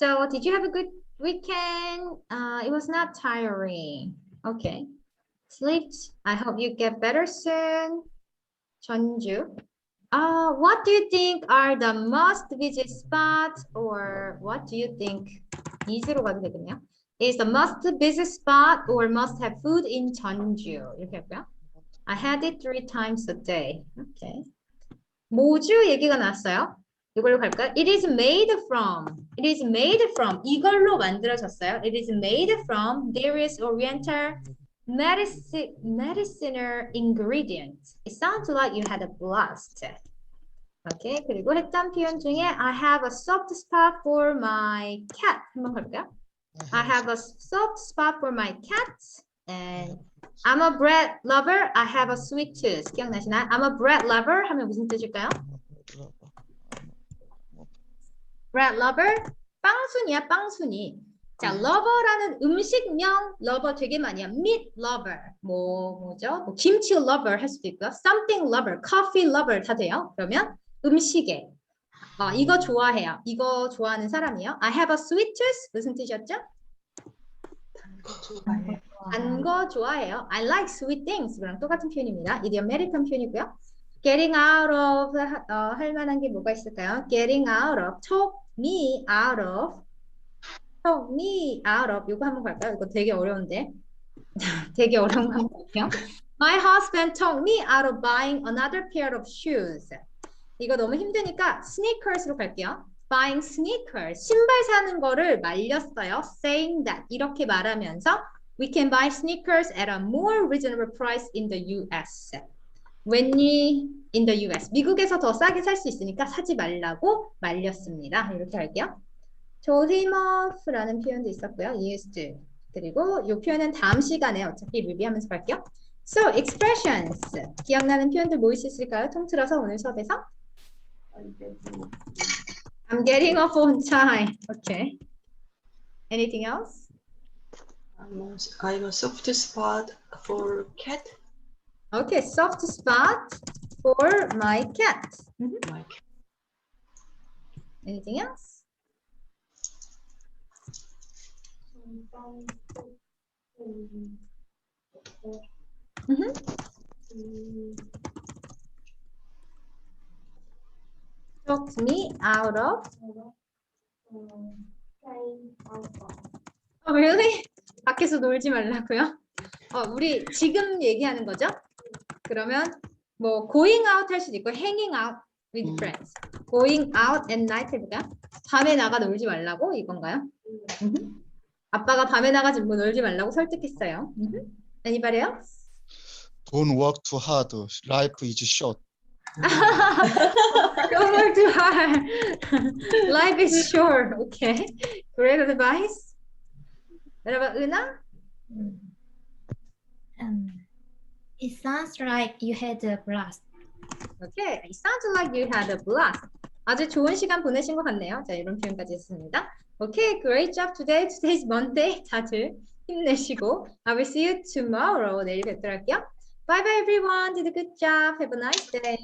So did you have a good weekend? Uh, it was not tiring. Okay. Slept. I hope you get better soon. 전주. Uh, what do you think are the must visit spots or what do you think? 이지로 가도 되겠네요. Is the must visit spot or must have food in 전주? 이렇게 할까요? I had it three times a day. Okay. 모주 얘기가 나왔어요. 이걸로 갈까요? It is made from. It is made from. 이걸로 만들어졌어요. It is made from various oriental medicine, medicinal ingredients. It sounds like you had a blast. 오케이. 그리고 했던 표현 중에 I have a soft spot for my cat. 한번 볼까요? I have a soft spot for my cat. And I'm a bread lover. I have a sweet tooth. 기억나시나요? I'm a bread lover 하면 무슨 뜻일까요? Bread lover. 빵순이야, 빵순이. 자, lover라는 음식명 lover 되게 많이 해요. meat lover. 뭐, 뭐죠? 뭐, 김치 lover 할 수도 있고요. something lover, coffee lover 다 돼요. 그러면 음식에. 어, 이거 좋아해요. 이거 좋아하는 사람이요. I have a sweet tooth. 무슨 뜻이었죠? 단 거 좋아해요. I like sweet things. 그랑 똑같은 표현입니다. 이디 아메리칸 표현이고요. Getting out of 하- 어, 할 만한 게 뭐가 있을까요? Getting out of, talk me out of, talk me out of. 이거 한번 갈까요? 이거 되게 어려운데. 되게 어려운 거 한번 볼게요. My husband talked me out of buying another pair of shoes. 이거 너무 힘드니까 sneakers로 갈게요. Buying sneakers. 신발 사는 거를 말렸어요. Saying that. 이렇게 말하면서 we can buy sneakers at a more reasonable price in the US. When we in the US. 미국에서 더 싸게 살 수 있으니까 사지 말라고 말렸습니다. 이렇게 할게요. him off라는 표현도 있었고요. used. 그리고 이 표현은 다음 시간에 어차피 리뷰하면서 갈게요. So expressions. 기억나는 표현들 뭐 있을까요? 통틀어서 오늘 수업에서 I'm getting off on time. Okay. Anything else? I'm a soft spot for cat. Okay, soft spot for my cat. Mhm. My cat. Anything else? Mhm. Talked me out of. Oh, really? 밖에서 놀지 말라고요? 어, 우리 지금 얘기하는 거죠? 그러면 뭐 going out 할 수도 있고 hanging out with 음. friends. going out at night 해볼까요? 밤에 나가 놀지 말라고 이건가요? 음흠. 아빠가 밤에 나가지 뭐 놀지 말라고 설득했어요. 음흠. Anybody else? Don't work too hard. Life is short. Don't work too hard. Life is short. Okay. Great advice. 여러분 은하? Um, it sounds like you had a blast. Okay. It sounds like you had a blast. 아주 좋은 시간 보내신 것 같네요. 자, 이런 표현까지 했습니다. Okay, great job today. Today's Monday. 다들 힘내시고. I will see you tomorrow. 내일 뵙도록 할게요. Bye bye everyone. Did a good job. Have a nice day.